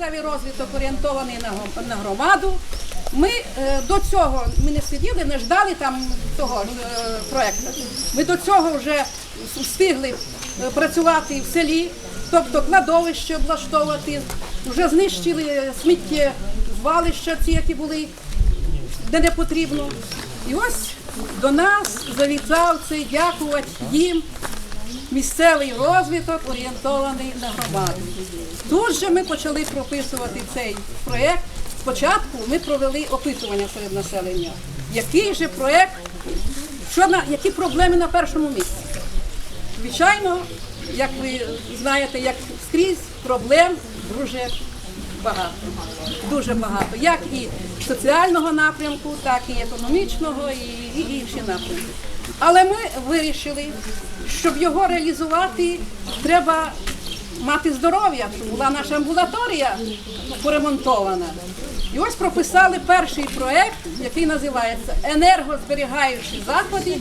Розвиток орієнтований на, громаду. Ми е, до цього ми не сиділи, не ждали там того е, проекту. Ми до цього вже встигли е, працювати в селі, тобто кладовище облаштовувати, вже знищили сміття, звалища ці, які були, де не потрібно. І ось до нас завітав цей дякувати їм місцевий розвиток орієнтований на громаду. Тут же ми почали прописувати цей проєкт. Спочатку ми провели опитування серед населення. Який же проєкт, які проблеми на першому місці? Звичайно, як ви знаєте, як скрізь проблем дуже багато. Дуже багато. Як і соціального напрямку, так і економічного, і, і інші напрямки. Але ми вирішили, щоб його реалізувати, треба мати здоров'я, була наша амбулаторія поремонтована. І ось прописали перший проєкт, який називається Енергозберігаючі заходи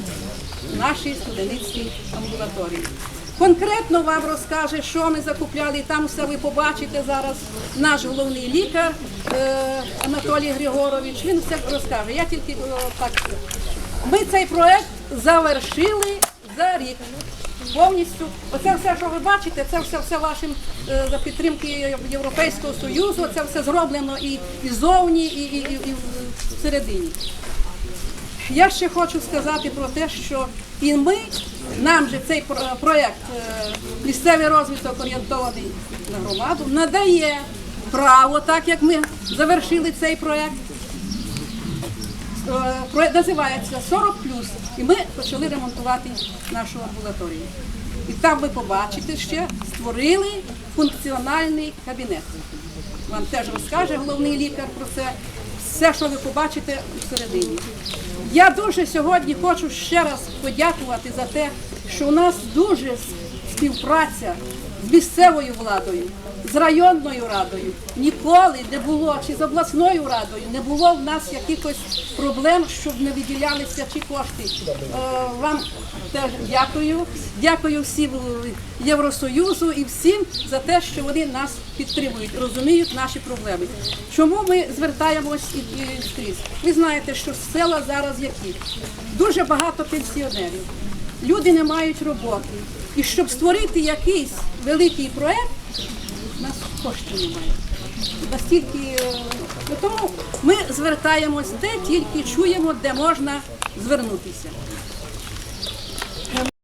в нашій студенницькій амбулаторії. Конкретно вам розкаже, що ми закупляли. Там все ви побачите зараз. Наш головний лікар е, Анатолій Григорович. Він все розкаже. Я тільки так. Ми цей проект завершили за рік. Повністю, оце все, що ви бачите, це все, все вашим е, за підтримки Європейського Союзу. Це все зроблено і, і зовні, і, і, і, і всередині. Я ще хочу сказати про те, що і ми, нам же цей проєкт е, місцевий розвиток орієнтований на громаду надає право, так як ми завершили цей проєкт. Е, називається 40 і ми почали ремонтувати нашу амбулаторію. І там ви побачите ще створили функціональний кабінет. Вам теж розкаже головний лікар про це. Все, що ви побачите всередині. Я дуже сьогодні хочу ще раз подякувати за те, що у нас дуже співпраця з місцевою владою, з районною радою. Ніколи не було, чи з обласною радою, не було в нас якихось проблем, щоб не виділялися ці кошти. Е, Вам теж дякую. Дякую всім Євросоюзу і всім за те, що вони нас підтримують, розуміють наші проблеми. Чому ми звертаємось і скрізь? Ви знаєте, що села зараз які? Дуже багато пенсіонерів. Люди не мають роботи. І щоб створити якийсь великий проєкт, у нас коштів немає. Настільки е, тому ми звертаємось де тільки чуємо, де можна звернутися.